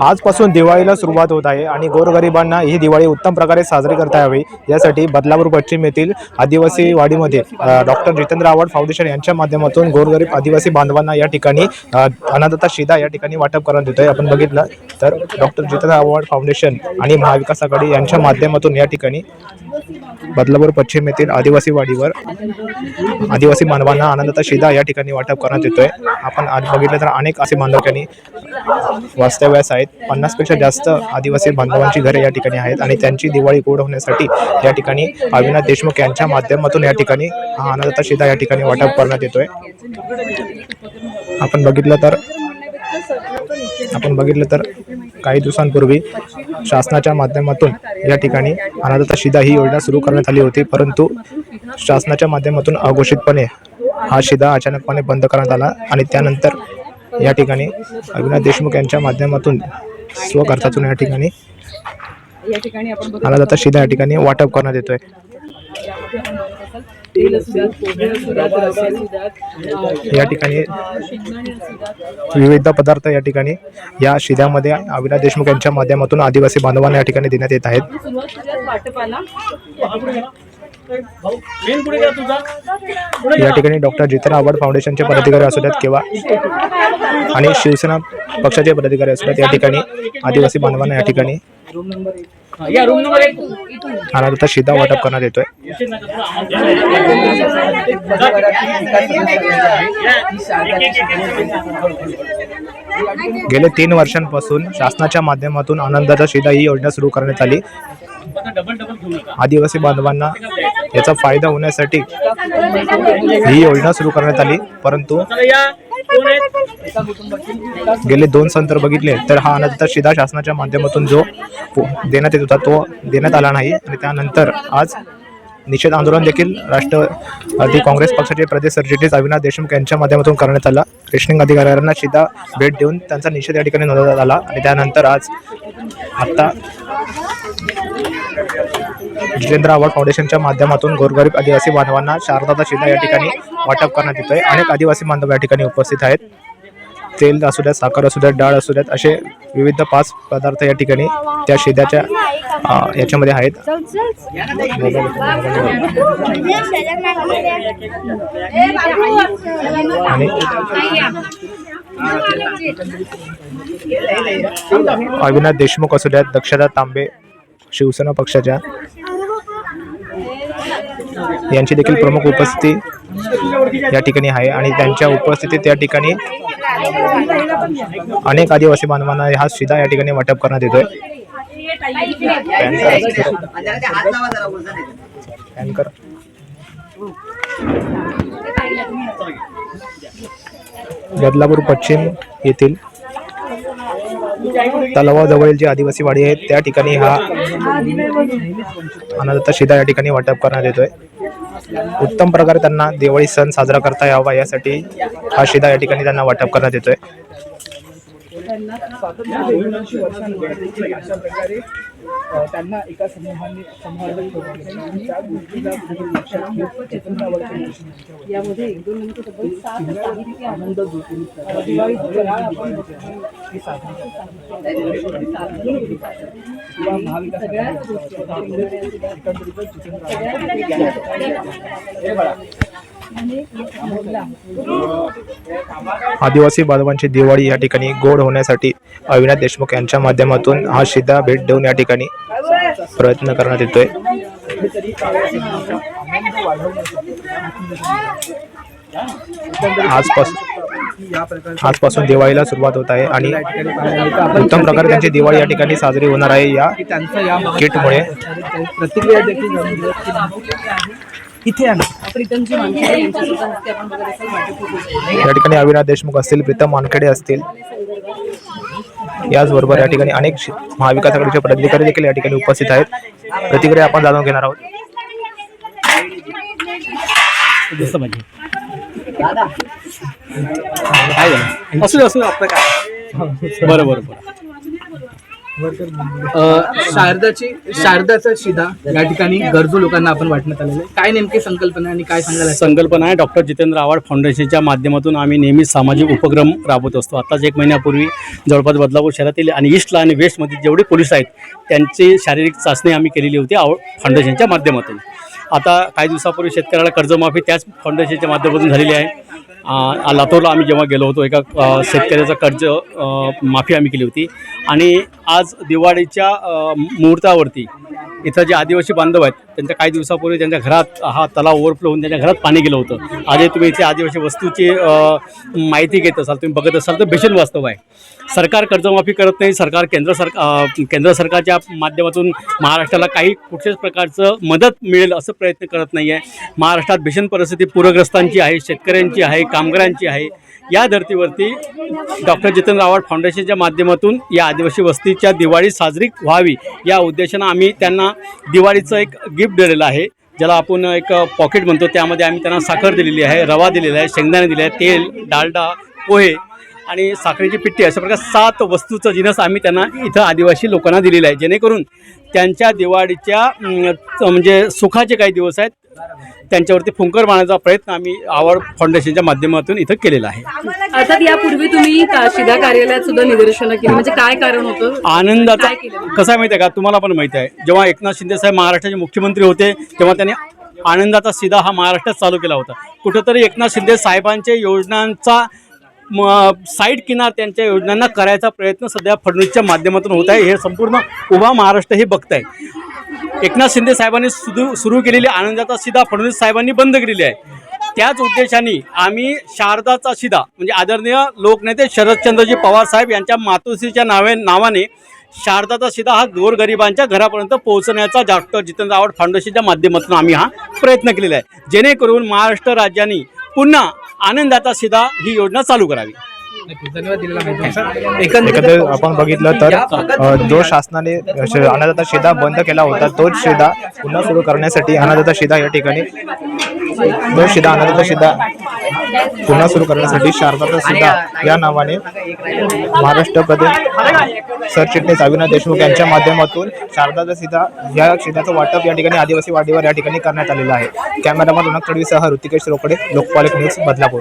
आजपासून दिवाळीला सुरुवात होत आहे आणि गोरगरिबांना ही दिवाळी उत्तम प्रकारे साजरी करता यावी. यासाठी बदलापूर पश्चिम येथील आदिवासी वाडीमध्ये डॉक्टर जितेंद्र आव्हाड फाउंडेशन यांच्या माध्यमातून गोरगरीब आदिवासी बांधवांना या ठिकाणी अनादता शिदा या ठिकाणी वाटप करण्यात येतोय. आपण बघितलं तर डॉक्टर जितेंद्र आव्हाड फाउंडेशन आणि महाविकास आघाडी यांच्या माध्यमातून या ठिकाणी बदलापूर पश्चिम येथील आदिवासी वाडीवर आदिवासी मानवांना आनंदाचा शिदा या ठिकाणी वाटप करण्यात येतोय. आपण आज बघितलं तर अनेक असे बांधव त्यांनी वास्तव्यास आहेत. पन्नासपेक्षा जास्त आदिवासी बांधवांची घरे या ठिकाणी आहेत आणि त्यांची दिवाळी गोड होण्यासाठी या ठिकाणी अविनाश देशमुख यांच्या माध्यमातून या ठिकाणी हा आनंदाचा शिदा या ठिकाणी वाटप करण्यात येतोय. आपण बघितलं तर आपण बघितलं तर काही दिवसांपूर्वी शासनाच्या माध्यमातून या ठिकाणी अनाथता शिदा ही योजना सुरू करण्यात आली होती परंतु शासनाच्या माध्यमातून अघोषितपणे हा शिदा अचानकपणे बंद करण्यात आला आणि त्यानंतर या ठिकाणी अविनाश देशमुख यांच्या माध्यमातून स्वखर्चातून या ठिकाणी या ठिकाणी अनाथता शिदा या ठिकाणी वाटप करण्यात येतोय. तेल या ठिकाणी विविध पदार्थ या ठिकाणी या शिद्यामध्ये अविनाश देशमुख यांच्या माध्यमातून आदिवासी बांधवांना या ठिकाणी देण्यात येत आहेत. या ठिकाणी डॉक्टर जितेंद्र आव्हाड फाउंडेशनचे पदाधिकारी असू द्यात किंवा आणि शिवसेना पक्षाचे पदाधिकारी असू द्यात या ठिकाणी आदिवासी बांधवांना या ठिकाणी या रूम नंबर एक अनाथता शिदा वाटप करण्यात येतोय. गेले तीन वर्षांपासून शासनाच्या माध्यमातून आनंदाचा शिदा ही योजना सुरू करण्यात आली. आदिवासी बांधवांना याचा फायदा होण्यासाठी ही योजना सुरू करण्यात आली परंतु गेले दोन सण बघितले तर हा आनंदाचा शिदा शासनाच्या माध्यमातून जो देण्यात येत होता तो देण्यात आला नाही. आणि त्यानंतर आज निषेध आंदोलन देखील राष्ट्रवादी काँग्रेस पक्षाचे प्रदेश सरचिटणीस अविनाश देशमुख यांच्या माध्यमातून करण्यात आला. रेशनिंग अधिकाऱ्यांना सीधा भेट देऊन त्यांचा निषेध या ठिकाणी नोंदवण्यात आला. आणि त्यानंतर आज आत्ता जितेंद्र आव्हाड फाउंडेशनच्या माध्यमातून गोरगरीब आदिवासी बांधवांना शारदाचा शिदा या ठिकाणी वाटप करण्यात येतोय. अनेक आदिवासी बांधव या ठिकाणी उपस्थित आहेत. तेल असू द्यात साखर असू द्यात डाळ असू द्यात असे विविध पाच पदार्थ या ठिकाणी त्या शिद्याच्या याच्यामध्ये आहेत. आणि अविनाश देशमुख असू द्यात दक्षता तांबे शिवसेना पक्षाच्या यांची देखील प्रमुख उपस्थिती या ठिकाणी आहे आणि त्यांच्या उपस्थितीत या ठिकाणी अनेक आदिवासी बांधवांना हा शिदा या ठिकाणी वाटप करण्यात येतोय. बदलापूर पश्चिम येथील तलावाजवळील जी आदिवासी वाडी आहे त्या ठिकाणी हा अनाथता शिदा या ठिकाणी वाटप करण्यात येतोय. उत्तम प्रकारे त्यांना दिवाळी सण साजरा करता यावा यासाठी हा शिदा या ठिकाणी त्यांना वाटप करण्यात येतोय. त्यांना स्वातंत्र्य वर्षांवर अशा प्रकारे त्यांना एका समूहाने त्या गोष्टीला लक्षात घेऊन गोष्टी यामध्ये एक दोन नंतर तब्बल सात. आनंद दिवाळी आपण हे महाविकास सगळ्याच गोष्टी. हे बघा. आदिवासी बांधवांची दिवाळी या ठिकाणी गोड होण्यासाठी अविनाश देशमुख यांच्या माध्यमातून हा शिदा भेट देऊन या ठिकाणी प्रयत्न करण्यात येतोय. आजपासून आजपासून दिवाळीला सुरुवात होत आहे आणि उत्तम प्रकारे त्यांची दिवाळी या ठिकाणी साजरी होणार आहे या या किटमुळे. प्रतिक्रिया इथे असते. या ठिकाणी अविनाश देशमुख असतील प्रीतम मानखेडे असतील. याचबरोबर या ठिकाणी अनेक शि- महाविकास आघाडीचे पदाधिकारी देखील या ठिकाणी उपस्थित आहेत. प्रतिक्रिया आपण जाणून घेणार आहोत. पाहिजे काय झालं असू दे असू दे आपलं काय. बरं बरं बरं. शारदाची शारदाचा शिदा या ठिकाणी गरजू लोकांना आपण वाटण्यात आलेलं आहे. काय नेमकी संकल्पना आणि काय सांगायला संकल्पना आहे. डॉक्टर जितेंद्र आव्हाड फाउंडेशनच्या माध्यमातून आम्ही नेहमीच सामाजिक उपक्रम राबवत असतो. आताच एक महिन्यापूर्वी जवळपास बदलापूर शहरातील आणि ईस्टला आणि वेस्टमध्ये जेवढे पोलीस आहेत त्यांची शारीरिक चाचणी आम्ही केलेली होती आव फाउंडेशनच्या माध्यमातून. आता काही दिवसापूर्वी शेतकऱ्याला कर्जमाफी त्याच फाउंडेशनच्या माध्यमातून झालेली आहे. लातूरला आम्ही जेव्हा गेलो होतो एका शेतकऱ्याचं कर्ज माफी आम्ही केली होती. आणि आज दिवाळीच्या मुहूर्तावरती इथं जे आदिवासी बांधव आहेत त्यांच्या काही दिवसापूर्वी त्यांच्या घरात हा तलाव ओव्हरफ्लो होऊन त्यांच्या घरात पाणी गेलं होतं. आजही तुम्ही इथे आदिवासी वस्तूची माहिती घेत असाल तुम्ही बघत असाल तर भीषण वास्तव आहे. सरकार कर्जमाफी करत नाही सरकार केंद्र सरकार केंद्र सरकारच्या माध्यमातून महाराष्ट्राला काही कुठल्याच प्रकारचं मदत मिळेल असं प्रयत्न करत नाही आहे महाराष्ट्रात भीषण परिस्थिती पूरग्रस्तांची आहे शेतकऱ्यांची आहे कामगारांची आहे. या धर्तीवरती डॉक्टर जितेंद्र आव्हाड फाउंडेशनच्या माध्यमातून या आदिवासी वस्तीच्या दिवाळी साजरी व्हावी या उद्देशानं आम्ही त्यांना दिवाळीचं एक गिफ्ट दिलेलं आहे. ज्याला आपण एक पॉकेट म्हणतो त्यामध्ये आम्ही त्यांना साखर दिलेली आहे रवा दिलेला आहे शेंगदाणे दिले आहे तेल डालडा पोहे आणि साखरेची पिट्टी अशा प्रकारे सात वस्तूचं जिनस आम्ही त्यांना इथं आदिवासी लोकांना दिलेलं आहे. जेणेकरून त्यांच्या दिवाळीच्या म्हणजे सुखाचे काही दिवस आहेत. त्यांच्यावरती फुंकर मारण्याचा प्रयत्न आम्ही आवाड फाउंडेशनच्या माध्यमातून इथं केलेला आहे. अर्थात यापूर्वी तुम्ही शिदा कार्यालयात सुद्धा निदर्शनं केली? म्हणजे काय कारण होतं? आनंदाचा? कसं माहिती आहे का? तुम्हाला पण माहिती आहे. जेव्हा एकनाथ शिंदे साहेब महाराष्ट्राचे मुख्यमंत्री होते तेव्हा त्यांनी आनंदाचा सिधा हा महाराष्ट्रात चालू केला होता. कुठंतरी एकनाथ शिंदे साहेबांच्या योजनांचा साईड किनार त्यांच्या योजनांना करायचा प्रयत्न सध्या फडणवीसच्या माध्यमातून होत आहे. हे संपूर्ण उभा महाराष्ट्र हे बघत आहे एकनाथ शिंदे साहेबांनी सुरू सुरू केलेली आनंदाचा शिदा फडणवीस साहेबांनी बंद केलेली आहे. त्याच उद्देशाने आम्ही शारदाचा शिदा म्हणजे आदरणीय लोकनेते शरदचंद्रजी पवार साहेब यांच्या मातोश्रीच्या नावे नावाने शारदाचा शिदा हा गोरगरिबांच्या घरापर्यंत पोहोचण्याचा डॉक्टर जितेंद्र आव्हाड फाउंडेशनच्या माध्यमातून आम्ही हा प्रयत्न केलेला आहे. जेणेकरून महाराष्ट्र राज्याने पुन्हा आनंदाचा शिदा ही योजना चालू करावी. एकंदरीत एकंदर आपण बघितलं तर जो शासनाने श- अन्नदाता शिदा बंद केला होता तोच शिदा पुन्हा सुरू करण्यासाठी अन्नदाता शिदा या ठिकाणी तो शिदा अन्नदाता शिदा पुन्हा सुरू करण्यासाठी शारदाचा शिदा या नावाने महाराष्ट्र प्रदेश सरचिटणीस अविनाश देशमुख यांच्या माध्यमातून शारदाचा शिदा या शिदाचं वाटप या ठिकाणी आदिवासी वाडीवर या ठिकाणी करण्यात आलेलं आहे. कॅमेरामॅन रोनक तडवीसह ऋतिकेश रोकडे लोकपालक न्यूज बदलापूर.